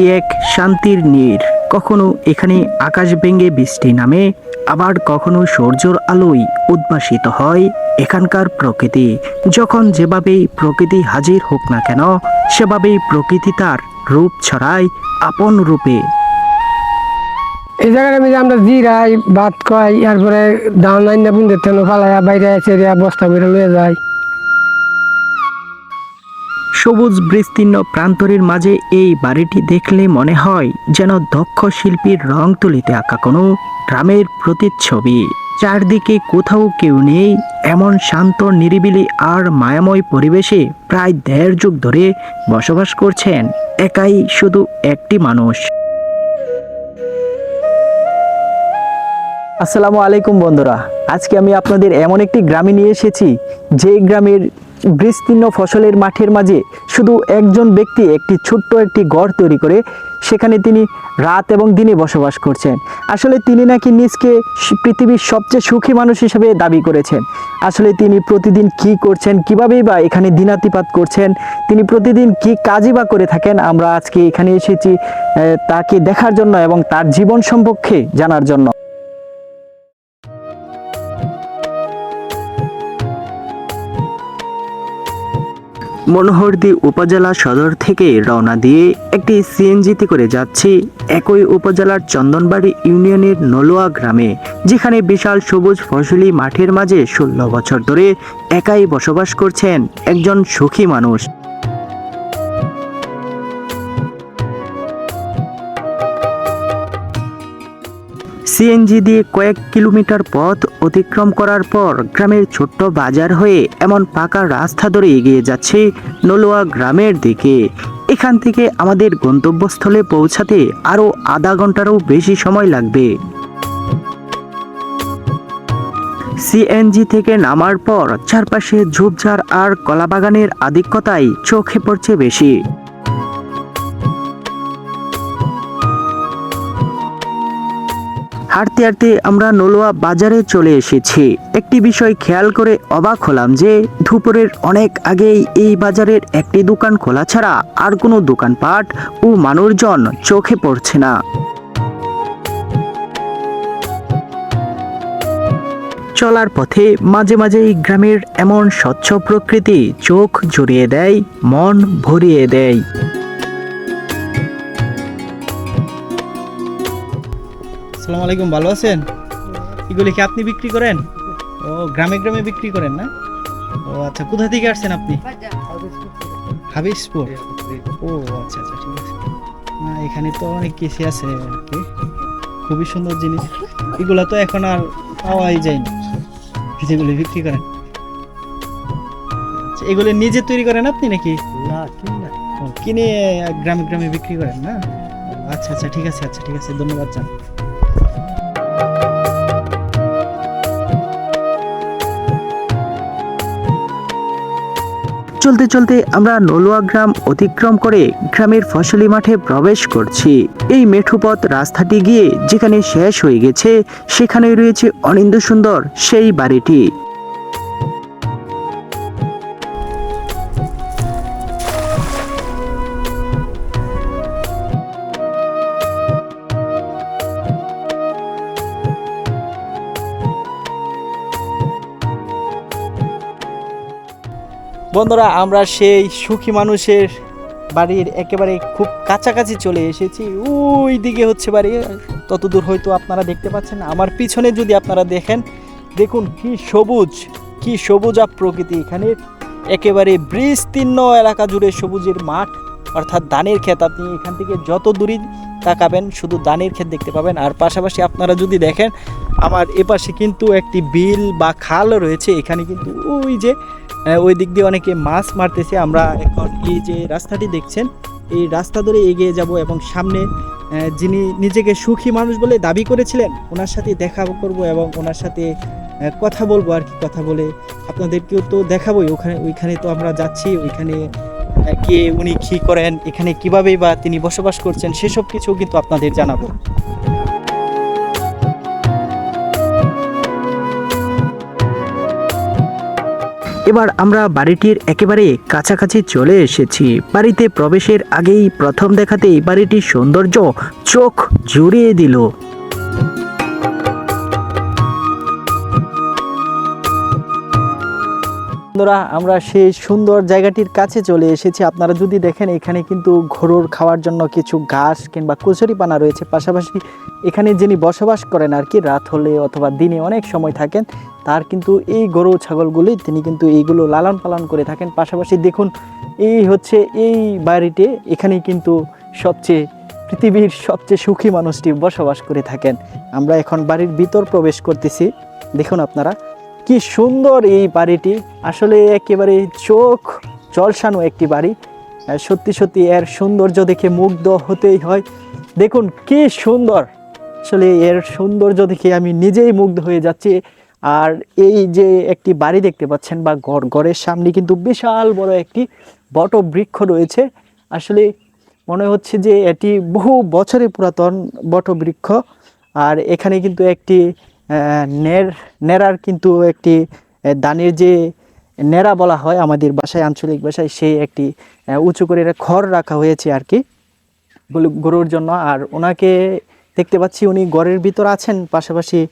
কি এক শান্তির নীর। কখনো এখানে আকাশ ভেঙে বৃষ্টি নামে, আবার কখনো সূর্যর আলোয় উদ্ভাসিত হয় এখানকার প্রকৃতি। যখন যেভাবেই প্রকৃতি হাজির হোক না কেন, সেভাবেই প্রকৃতি তার রূপ ছড়ায় আপন রূপে। এই জায়গায় আমি যে আমরা জিরাই, ভাত খাই এরপরে ধান আইন না বুনতে বাইরে বস্তা বেরো লয়ে যায় সবুজ বিস্তীর্ণ প্রান্তরের মাঝে এই বাড়িটি দেখলে মনে হয় যেন দক্ষ শিল্পীর রং তুলিতে আঁকা কোনো গ্রামের প্রতিচ্ছবি। চারদিকে কোথাও কেউ নেই, এমন শান্ত, নিরিবিলি আর মায়াময় পরিবেশে প্রায় দেড় যুগ ধরে বসবাস করছেন। একাই শুধু একটি মানুষ। আসসালামু আলাইকুম বন্ধুরা, আজকে আমি আপনাদের এমন একটি গ্রামে নিয়ে এসেছি, যে গ্রামের বিস্তীর্ণ ফসলের মাঠের মাঝে শুধু একজন ব্যক্তি একটি ছোট্ট একটি গড় তৈরি করে সেখানে তিনি রাত এবং দিনে বসবাস করছেন। আসলে তিনি নাকি নিজকে পৃথিবীর সবচেয়ে সুখী মানুষ হিসেবে দাবি করেছেন। আসলে তিনি প্রতিদিন কি করছেন, কিভাবেই বা এখানে দিনাতিপাত করছেন, তিনি প্রতিদিন কি কাজই বা করে থাকেন, আমরা আজকে এখানে এসেছি তাকে দেখার জন্য এবং তার জীবন সম্পর্কে জানার জন্য। মনোহরদী উপজেলা সদর থেকে রওনা দিয়ে একটি সিএনজিতে করে যাচ্ছি একই উপজেলার চন্দনবাড়ি ইউনিয়নের নলোয়া গ্রামে, যেখানে বিশাল সবুজ ফসলি মাঠের মাঝে ষোলো বছর ধরে একাই বসবাস করছেন একজন সুখী মানুষ। সিএনজি দিয়ে কয়েক কিলোমিটার পথ অতিক্রম করার পর গ্রামের ছোট্ট বাজার হয়ে এমন পাকা রাস্তা ধরে এগিয়ে যাচ্ছে নলোয়া গ্রামের দিকে। এখান থেকে আমাদের গন্তব্যস্থলে পৌঁছাতে আরও আধা ঘন্টারও বেশি সময় লাগবে। সিএনজি থেকে নামার পর চারপাশে ঝোপঝাড় আর কলাবাগানের আধিক্যতাই চোখে পড়ছে বেশি। হাঁটতে হাঁটতে আমরা নলোয়া বাজারে চলে এসেছি। একটি বিষয় খেয়াল করে অবাক হলাম যে দুপুরের অনেক আগেই এই বাজারের একটি দোকান খোলা ছাড়া আর কোনো দোকানপাট ও মানুষজন চোখে পড়ছে না। চলার পথে মাঝে মাঝেই গ্রামের এমন স্বচ্ছ প্রকৃতি চোখ জড়িয়ে দেয়, মন ভরিয়ে দেয়। আসসালামু আলাইকুম ভালো আছেন? এগুলি কি আপনি বিক্রি করেন? ও গ্রামে গ্রামে বিক্রি করেন না? ও আচ্ছা কোথা থেকে আসছেন আপনি? হাবিসপুর ও আচ্ছা আচ্ছা ঠিক আছে। না এখানে তো অনেক কিছু আছে আর কি। খুবই সুন্দর জিনিস। এগুলা তো এখন আর পাওয়াই যায় না যেগুলি বিক্রি করেন। আচ্ছা, এগুলি নিজে তৈরি করেন আপনি নাকি? কিনে গ্রামে গ্রামে বিক্রি করেন না? আচ্ছা আচ্ছা ঠিক আছে আচ্ছা ঠিক আছে ধন্যবাদ জান চলতে চলতে আমরা নলুয়া গ্রাম অতিক্রম করে গ্রামের ফসলি মাঠে প্রবেশ করছি। এই মেঠুপথ রাস্তাটি গিয়ে যেখানে শেষ হয়ে গেছে সেখানে রয়েছে অনিন্দ সুন্দর সেই বাড়িটি। বন্ধুরা, আমরা সেই সুখী মানুষের বাড়ির একেবারে খুব কাছাকাছি চলে এসেছি। ওই দিকে হচ্ছে বাড়ি। তত দূর হয়তো আপনারা দেখতে পাচ্ছেন। আমার পিছনে যদি আপনারা দেখেন, দেখুন কি সবুজ, কি সবুজা প্রকৃতি। এখানে একেবারে বিস্তীর্ণ এলাকা জুড়ে সবুজের মাঠ, অর্থাৎ ধানের ক্ষেত। আপনি এখান থেকে যত দূরই তাকাবেন, শুধু ধানের ক্ষেত দেখতে পাবেন। আর পাশাপাশি আপনারা যদি দেখেন, আমার এপাশে কিন্তু একটি বিল বা খাল রয়েছে। এখানে কিন্তু ওই যে ওই দিক দিয়ে অনেকে মাছ মারতেছে। আমরা এখন এই যে রাস্তাটি দেখছেন, এই রাস্তা ধরে এগিয়ে যাব এবং সামনে যিনি নিজেকে সুখী মানুষ বলে দাবি করেছিলেন, ওনার সাথে দেখা করব এবং ওনার সাথে কথা বলব আর কি, কথা বলে আপনাদেরকেও তো দেখাবোই। ওখানে, ওইখানে তো আমরা যাচ্ছি, ওইখানে গিয়ে উনি কী করেন, এখানে কীভাবে বা তিনি বসবাস করছেন, সেসব কিছু কিন্তু আপনাদের জানাব। এবার আমরা বাড়িটির একেবারে কাছাকাছি চলে এসেছি। বাড়িতে প্রবেশের আগেই প্রথম দেখাতেই বাড়িটির সৌন্দর্য চোখ জুড়িয়ে দিল। বন্ধুরা, আমরা সেই সুন্দর জায়গাটির কাছে চলে এসেছি। আপনারা যদি দেখেন, এখানে কিন্তু গরুর খাওয়ার জন্য কিছু ঘাস কিংবা কচুরি পানা রয়েছে। পাশাপাশি এখানে যিনি বসবাস করেন আর কি, রাত হলে অথবা দিনে অনেক সময় থাকেন, তার কিন্তু এই গরু ছাগলগুলি তিনি কিন্তু এইগুলো লালন পালন করে থাকেন। পাশাপাশি দেখুন, এই হচ্ছে এই বাড়িতে এখানে কিন্তু সবচেয়ে, পৃথিবীর সবচেয়ে সুখী মানুষটি বসবাস করে থাকেন। আমরা এখন বাড়ির ভিতর প্রবেশ করতেছি। দেখুন আপনারা কি সুন্দর এই বাড়িটি। আসলে একেবারে চোখ জলসানো একটি বাড়ি। সত্যি সত্যি এর সৌন্দর্য দেখে মুগ্ধ হতেই হয়। দেখুন কি সুন্দর। আসলে এর সৌন্দর্য দেখে আমি নিজেই মুগ্ধ হয়ে যাচ্ছি। আর এই যে একটি বাড়ি দেখতে পাচ্ছেন বা ঘর, ঘরের সামনে কিন্তু বিশাল বড় একটি বট বৃক্ষ রয়েছে। আসলে মনে হচ্ছে যে এটি বহু বছরের পুরাতন বটবৃক্ষ। আর এখানে কিন্তু একটি নের, নেরার কিন্তু একটি দানের যে নেড়া বলা হয় আমাদের বাসায়, আঞ্চলিক ভাষায় সেই একটি উঁচু করে খড় রাখা হয়েছে আর কি গরু- গরুর জন্য। আর ওনাকে দেখতে পাচ্ছি উনি ঘরের ভিতর আছেন, পাশাপাশি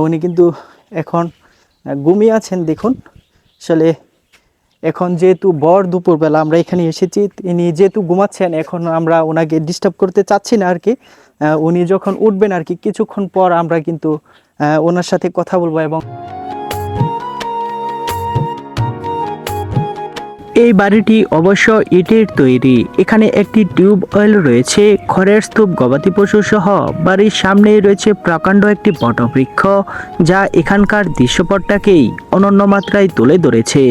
উনি কিন্তু এখন ঘুমিয়ে আছেন, দেখুন। আসলে এখন যেহেতু বর দুপুরবেলা আমরা এখানে এসেছি, তিনি যেহেতু ঘুমাচ্ছেন, এখন আমরা ওনাকে ডিস্টার্ব করতে চাচ্ছি না আর কি। উনি যখন উঠবেন আর কি, কিছুক্ষণ পর আমরা কিন্তু ওনার সাথে কথা বলব এবং এই বাড়িটি অবশ্য ইটের তৈরি। এখানে একটি টিউব অয়েল রয়েছে, খড়ের স্তূপ, গবাদি পশু সহ বাড়ির সামনেই রয়েছে প্রকাণ্ড একটি বটবৃক্ষ যা এখানকার দৃশ্যপটটাকেই অনন্য মাত্রায় তুলে ধরেছে।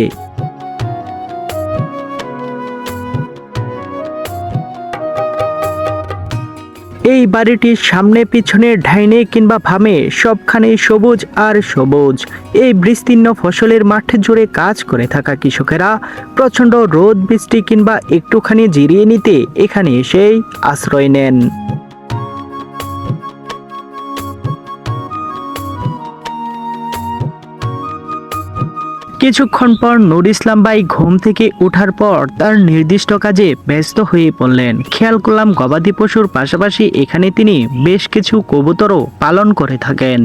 এই বাড়িটির সামনে, পিছনে ঢাইনে কিংবা ভামে সবখানে সবুজ আর সবুজ। এই বিস্তীর্ণ ফসলের মাঠ জুড়ে কাজ করে থাকা কৃষকেরা প্রচণ্ড রোদ, বৃষ্টি কিংবা একটুখানি জিরিয়ে নিতে এখানে এসেই আশ্রয় নেন। কিছুক্ষণ পর নুর ইসলাম ভাই ঘুম থেকে ওঠার পর তার নির্দিষ্ট কাজে ব্যস্ত হয়ে পড়লেন। খেয়াল করলাম গবাদি পশুর পাশাপাশি এখানে তিনি বেশ কিছু কবুতরও পালন করে থাকেন।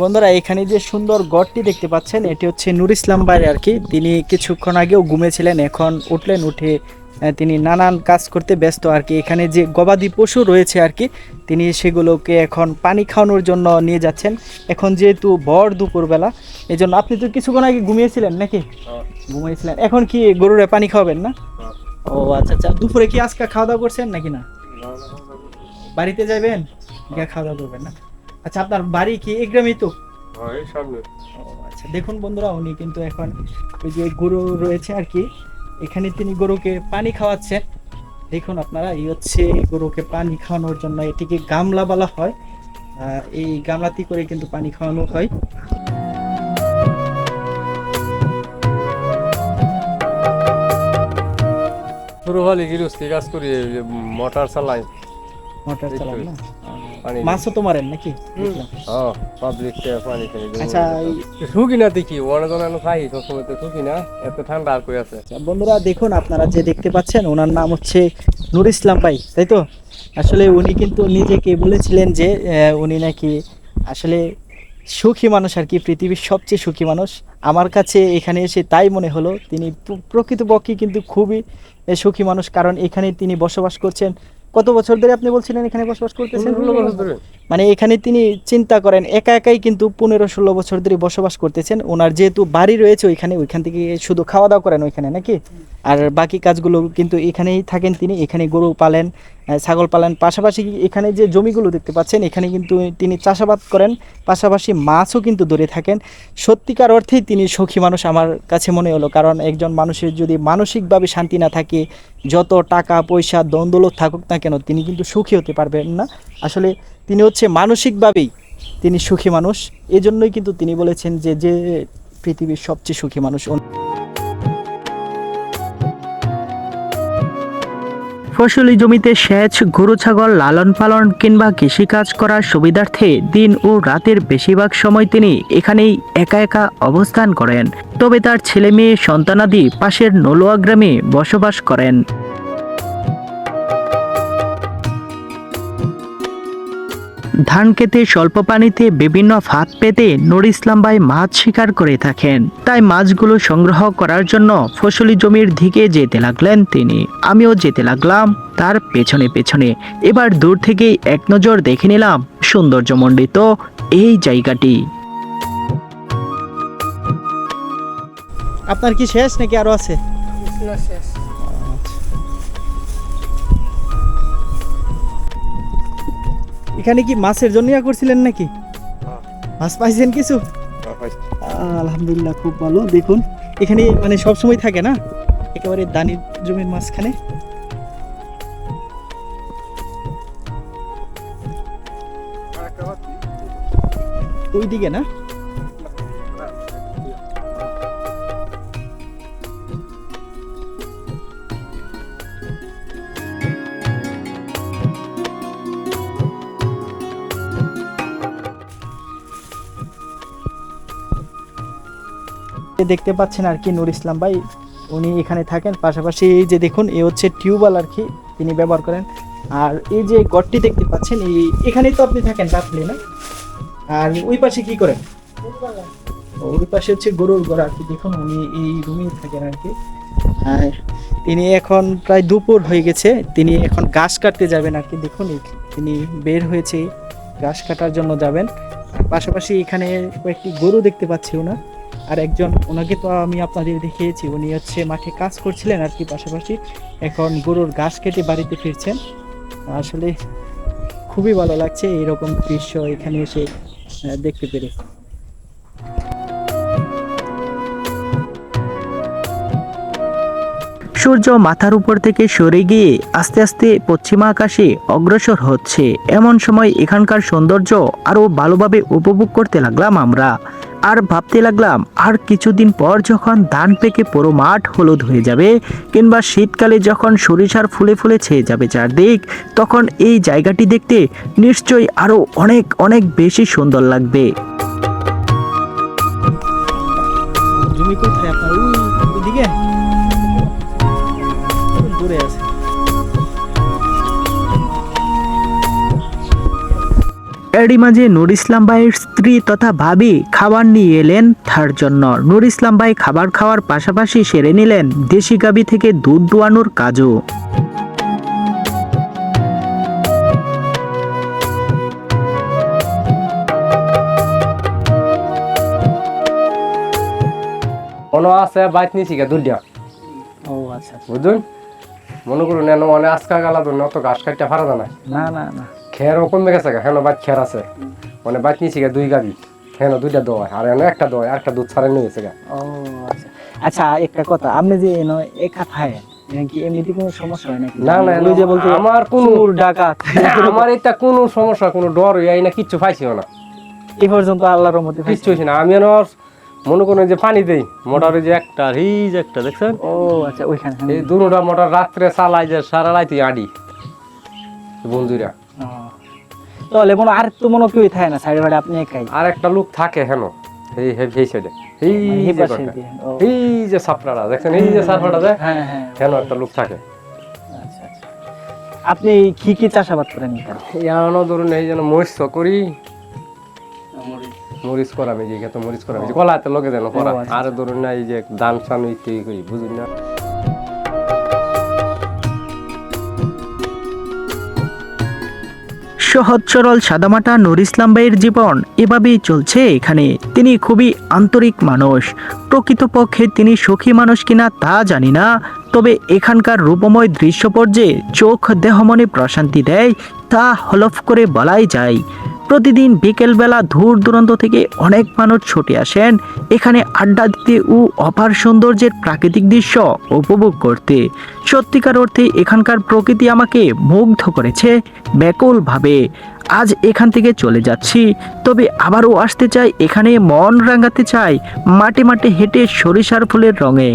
বন্ধুরা, এখানে যে সুন্দর গড়টি দেখতে পাচ্ছেন, এটি হচ্ছে নুর ইসলাম ভাই আর কি। তিনি কিছুক্ষণ আগেও ঘুমেছিলেন এখন উঠলেন, উঠে তিনি নানান কাজ করতে ব্যস্ত আর কি। এখানে যে গবাদি পশু রয়েছে আর কি তিনি সেগুলোকে এখন পানি খাওয়ানোর জন্য নিয়ে যাচ্ছেন। এখন যেহেতু বর দুপুরবেলা এই জন্য আপনি তো কিছুক্ষণ আগে ঘুমিয়েছিলেন নাকি? ঘুমিয়েছিলেন এখন কি গরুরে পানি খাওয়াবেন না? ও আচ্ছা আচ্ছা। দুপুরে কি আজকে খাওয়া দাওয়া করছেন নাকি না? বাড়িতে যাবেন গিয়ে খাওয়া দাওয়া করবেন না? আচ্ছা আপনার বাড়ি কি এই গ্রামেই তো আচ্ছা। দেখুন বন্ধুরা উনি কিন্তু এখন ওই যে গরু রয়েছে আর কি এখানে তিনি গরুকে পানি খাওয়াচ্ছেন। দেখুন আপনারা এই হচ্ছে গরুকে পানি খাওয়ানোর জন্য এটিকে গামলা বলা হয়। এই গামলাতে করে কিন্তু পানি খাওয়ানো হয়। শুরু হলে গৃহস্থী কাজ করি মোটর চালাই মোটর চালান না? মাছও তো মারেন নাকি? পাবলিক পানি আচ্ছা শুকি না দেখি অনেকজন খাই সবসময় তো শুকি না এত ঠান্ডা আর কই আছে? আচ্ছা, বন্ধুরা দেখুন আপনারা যে দেখতে পাচ্ছেন ওনার নাম হচ্ছে নুর ইসলাম ভাই তাই তো? আসলে উনি কিন্তু নিজেকে বলেছিলেন যে উনি নাকি আসলে সুখী মানুষ আর কি পৃথিবীর সবচেয়ে সুখী মানুষ। আমার কাছে এখানে এসে তাই মনে হলো তিনি প্রকৃতপক্ষে কিন্তু খুবই সুখী মানুষ কারণ এখানে তিনি বসবাস করছেন কত বছর ধরে আপনি বলছিলেন এখানে বসবাস করতেছেন? মানে এখানে তিনি চিন্তা করেন, একা একাই কিন্তু পনেরো ষোলো বছর ধরে বসবাস করতেছেন। ওনার যেহেতু বাড়ি রয়েছে ওইখানে, ওইখান থেকে শুধু খাওয়া দাওয়া করেন ওইখানে নাকি? আর বাকি কাজগুলো কিন্তু এখানেই থাকেন তিনি, এখানে গরু পালেন ছাগল পালেন। পাশাপাশি এখানে যে জমিগুলো দেখতে পাচ্ছেন, এখানে কিন্তু তিনি চাষাবাদ করেন, পাশাপাশি মাছও কিন্তু ধরে থাকেন। সত্যিকার অর্থেই তিনি সুখী মানুষ আমার কাছে মনে হলো, কারণ একজন মানুষের যদি মানসিকভাবে শান্তি না থাকে, যত টাকা পয়সা দ্বন্দ্বলত থাকুক না কেন, তিনি কিন্তু সুখী হতে পারবেন না। আসলে তিনি হচ্ছে মানসিকভাবেই তিনি সুখী মানুষ। এজন্যই কিন্তু তিনি বলেছেন যে যে পৃথিবীর সবচেয়ে সুখী মানুষ ফসলি জমিতে সেচ, গরু ছাগল লালন পালন কিংবা কৃষিকাজ করার সুবিধার্থে দিন ও রাতের বেশিরভাগ সময় তিনি এখানেই একা একা অবস্থান করেন। তবে তার ছেলে মেয়ে সন্তানাদি পাশের নলোয়া গ্রামে বসবাস করেন। ধান খেতে স্বল্প পানিতে বিভিন্ন ফাঁদ পেতে নুর ইসলাম ভাই মাছ শিকার করে থাকেন। তাই মাছগুলো সংগ্রহ করার জন্য ফসলি জমির দিকে যেতে লাগলেন তিনি। আমিও যেতে লাগলাম তার পেছনে পেছনে। এবার দূর থেকেই এক নজর দেখে নিলাম সৌন্দর্যমণ্ডিত এই জায়গাটি। আপনার কি শেষ নাকি আরও আছে? এখানে কি মাছের জন্য ইয়া করছিলেন নাকি? মাছ পাইছেন কিছু? আলহামদুলিল্লাহ, খুব ভালো। দেখুন, এখানে মানে সব সময় থাকে না? একেবারে দানির জমির মাঝখানে। ওইদিকে না? দেখতে পাচ্ছেন আর কি, নুর ইসলাম ভাই, উনি এখানে থাকেন। পাশাপাশি এই যে দেখুন, এ হচ্ছে টিউবওয়েল আর কি, তিনি ব্যবহার করেন। আর এই যে গড়টি দেখতে পাচ্ছেন, এই এখানেই তো আপনি থাকেন, রাত্রে, না? আর ওই পাশে কি করেন? ওই পাশে হচ্ছে গরুর ঘর আর কি, দেখুন, উনি এই রুমেই থাকেন আর কি। আর তিনি এখন প্রায় দুপুর হয়ে গেছে, তিনি এখন ঘাস কাটতে যাবেন আর কি, দেখুন তিনি বের হয়েছে, ঘাস কাটার জন্য যাবেন। পাশাপাশি এখানে কয়েকটি গরু দেখতে পাচ্ছি ওনার। আর একজন, ওনাকে তো আমি আপনাদের দেখিয়েছি, উনি হচ্ছে মাঠে কাজ করছিলেন আর কি পাশাপাশি। এখন গরুর ঘাস কেটে বাড়িতে ফিরছেন। আসলে খুবই ভালো লাগছে এরকম দৃশ্য এখানে এসে দেখতে পেরে। সূর্য মাথার উপর থেকে সরে গিয়ে আস্তে আস্তে পশ্চিমা আকাশে অগ্রসর হচ্ছে। এমন সময় এখানকার সৌন্দর্য আরও ভালোভাবে উপভোগ করতে লাগলাম আমরা। আর ভাবতে লাগলাম, আর কিছুদিন পর যখন ধান পেকে পুরো মাঠ হলুদ হয়ে যাবে, কিংবা শীতকালে যখন সরিষার ফুলে ফুলে ছেয়ে যাবে চারদিক, তখন এই জায়গাটি দেখতে নিশ্চয়ই আরও অনেক অনেক বেশি সুন্দর লাগবে। এরই মাঝে নুর ইসলাম ভাইয়ের স্ত্রী তথা ভাবি খাবার নিয়ে এলেন তার জন্য। নুর ইসলাম ভাই খাবার খাওয়ার পাশাপাশি সেরে নিলেন দেশি গাবি থেকে দুধ দোয়ানোর কাজও মনে আছে বাইক নিয়েছি গা দুধ দিয়া। ও আচ্ছা আচ্ছা। বুঝুন? মনে করুন এনে মানে আজকা গালা তো অত ঘাস কাটতে পারা যায় না না না। না খেরও কমে গেছে হেন বাইক খের আছে। মানে বাইক নিয়েছি গা দুই গাবি হেন দুইটা দোয় আর এনে একটা দোয় একটা দুধ ছাড়া নিয়ে গেছে গা। ও আচ্ছা। আচ্ছা একটা কথা আপনি যে এনো একা খায় কি এমনিতে কোনো সমস্যা হয় নাকি? না না ওই যে বলতে আমার কোনো ডাকাত। আমার এটা কোনো সমস্যা কোনো ডর না কিচ্ছু পাইছিও না। এই পর্যন্ত আল্লাহর রহমতে কিচ্ছু হয়েছে না আমি মনে করুন যে পানি দেই মোটরে যে একটা এই যে একটা দেখছেন? ও আচ্ছা ওইখানে। এই মোটর রাত্রে চালাই যে সারা আডি। বন্ধুরা। তাহলে মনে আর তো মনে কেউই থাকে না সাইডে আপনি একাই। আর একটা লোক থাকে হেন এই হে- সাইডে এই মানে এই যে। এই যে সাপড়াটা দেখছেন? এই যে সাপড়াটা দেয় হ্যাঁ হ্যাঁ। হেন একটা লোক থাকে। আচ্ছা আচ্ছা। আপনি কি কি চাষাবাদ করেন এমনও ধরুন এই যেন মরিচ করি। মরিচ। করা আমি যে এখানে মরিচ করা আমি কলাতে লগে যেন করা। আচ্ছা, আর ধরুন না এই যে ধান সান ইত্যাদি করি বুঝুন না। সহজ সরল সাদামাটা নুর ইসলাম ভাইয়ের জীবন এভাবেই চলছে এখানে। তিনি খুবই আন্তরিক মানুষ। প্রকৃতপক্ষে তিনি সুখী মানুষ কিনা তা জানি না। তবে এখানকার রূপময় দৃশ্যপর্যে চোখ দেহমনে প্রশান্তি দেয়, তা হলফ করে বলাই যায়। প্রতিদিন বিকেলবেলা দূর দূরান্ত থেকে অনেক মানুষ ছুটে আসেন। এখানে আড্ডা দিতে ও অপার সৌন্দর্যের প্রাকৃতিক দৃশ্য উপভোগ করতে। সত্যিকার অর্থে এখানকার প্রকৃতি আমাকে মুগ্ধ করেছে ব্যাকুলভাবে। আজ এখান থেকে চলে যাচ্ছি, তবে আবারও আসতে চাই এখানে মন রাঙাতে চাই মাঠে মাঠে হেঁটে সরিষার ফুলের রঙে।